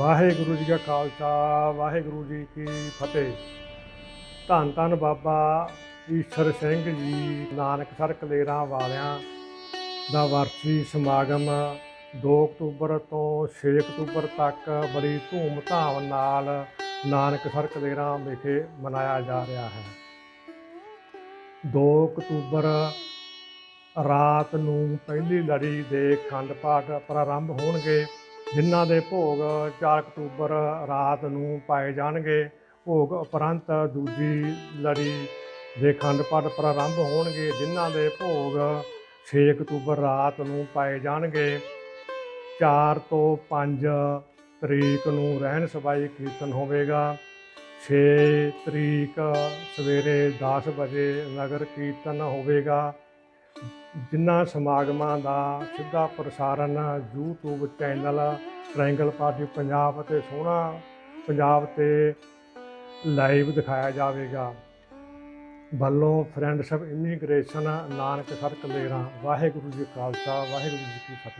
ਵਾਹਿਗੁਰੂ ਜੀ ਕਾ ਖਾਲਸਾ, ਵਾਹਿਗੁਰੂ ਜੀ ਕੀ ਫਤਿਹ। ਧੰਨ ਧੰਨ ਬਾਬਾ ਈਸ਼ਰ ਸਿੰਘ ਜੀ ਨਾਨਕਸਰ ਕਲੇਰਾਂ ਵਾਲਿਆਂ ਦਾ ਵਰਸੀ ਸਮਾਗਮ 2 ਅਕਤੂਬਰ ਤੋਂ 6 ਅਕਤੂਬਰ ਤੱਕ ਬੜੀ ਧੂਮ-ਧਾਮ ਨਾਲ ਨਾਨਕਸਰ ਕਲੇਰਾਂ ਵਿਖੇ ਮਨਾਇਆ ਜਾ ਰਿਹਾ ਹੈ। 2 ਅਕਤੂਬਰ ਰਾਤ ਨੂੰ ਪਹਿਲੀ ਲੜੀ ਦੇ ਖੰਡ ਪਾਠ ਪ੍ਰਾਰੰਭ ਹੋਣਗੇ। ਜਿਨ੍ਹਾਂ ਦੇ ਭੋਗ 4 ਅਕਤੂਬਰ ਰਾਤ ਨੂੰ ਪਾਏ ਜਾਣਗੇ, ਭੋਗ ਉਪਰੰਤ ਦੂਜੀ ਲੜੀ ਦੇ ਖੰਡ ਪਾਠ ਪ੍ਰਾਰੰਭ ਹੋਣਗੇ, ਜਿਨ੍ਹਾਂ ਦੇ ਭੋਗ 6 ਅਕਤੂਬਰ ਰਾਤ ਨੂੰ ਪਾਏ ਜਾਣਗੇ। 4 ਤੋਂ 5 ਤਰੀਕ ਨੂੰ ਰਹਿਣ ਸਬਾਈ ਕੀਰਤਨ ਹੋਵੇਗਾ। 6 ਤਰੀਕ ਸਵੇਰੇ 10 ਵਜੇ ਨਗਰ ਕੀਰਤਨ ਹੋਵੇਗਾ। ਜਿਨ੍ਹਾਂ ਸਮਾਗਮਾਂ ਦਾ ਸਿੱਧਾ ਪ੍ਰਸਾਰਣ YouTube channel triangle party Punjab ਅਤੇ ਸੋਹਣਾ ਪੰਜਾਬ ਤੇ ਲਾਈਵ ਦਿਖਾਇਆ ਜਾਵੇਗਾ। ਵੱਲੋਂ friendship immigration Nanaksar Lehra Waheguru ji Khalsa, Waheguru ji ਕੀ ਫਤਿਹ।